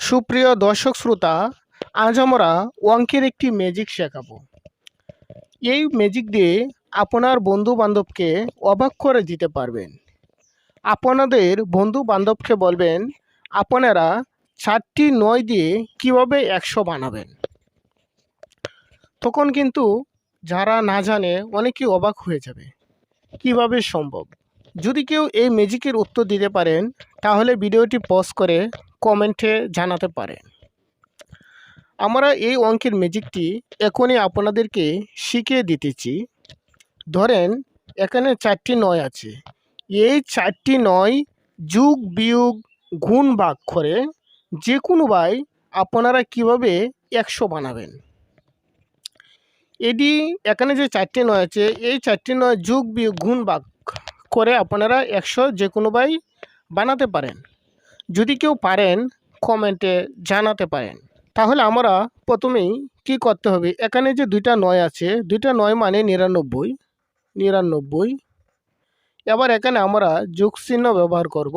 সুপ্রিয় দর্শক শ্রোতা, আজ আমরা অঙ্কের একটি ম্যাজিক শেখাবো। এই ম্যাজিক দিয়ে আপনার বন্ধু বান্ধবকে অবাক করে দিতে পারবেন। আপনাদের বন্ধু বান্ধবকে বলবেন, আপনারা চারটি নয় দিয়ে কীভাবে একশো বানাবেন? তখন কিন্তু যারা না জানে অনেকেই অবাক হয়ে যাবে। কীভাবে সম্ভব? যদি কেউ এই ম্যাজিকের উত্তর দিতে পারেন, তাহলে ভিডিওটি পজ করে কমেন্টে জানাতে পারেন আমরা এই অঙ্কের ম্যাজিকটি এখনই আপনাদেরকে শিখিয়ে দিতেছি। ধরেন, এখানে চারটি নয় আছে। এই চারটি নয় যুগ, বিয়োগ, গুণ, ভাগ করে যে কোনো বাই আপনারা কীভাবে একশো বানাবেন? এটি এখানে যে চারটি নয় আছে, এই চারটি নয় যুগ, বিয়োগ, গুণ, ভাগ করে আপনারা একশো যে কোনো বাই বানাতে পারেন। যদি কেউ পারেন কমেন্টে জানাতে পারেন। তাহলে আমরা প্রথমেই কি করতে হবে? এখানে যে দুইটা নয় আছে, দুইটা নয় মানে নিরানব্বই নিরানব্বই। এবার এখানে আমরা যোগ চিহ্ন ব্যবহার করব।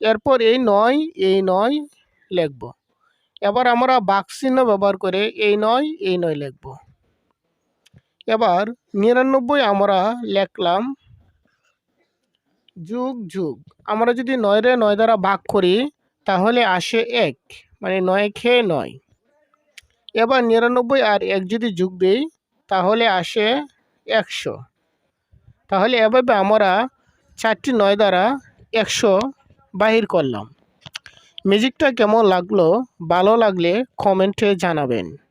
এরপর এই নয় এই নয় লিখব। এবার আমরা বাক চিহ্ন ব্যবহার করে এই নয় এই নয় লিখব। এবার নিরানব্বই আমরা লিখলাম। যুগ যুগ। আমরা যদি নয় রে নয় দ্বারা ভাগ করি, তাহলে আসে এক মানে নয় খেয়ে নয়। এবার নিরানব্বই আর এক যদি যোগ দিই, তাহলে আসে একশো। তাহলে এভাবে আমরা চারটি নয় দ্বারা একশো বাহির করলাম। ম্যাজিকটা কেমন লাগল? ভালো লাগলে কমেন্টে জানাবেন।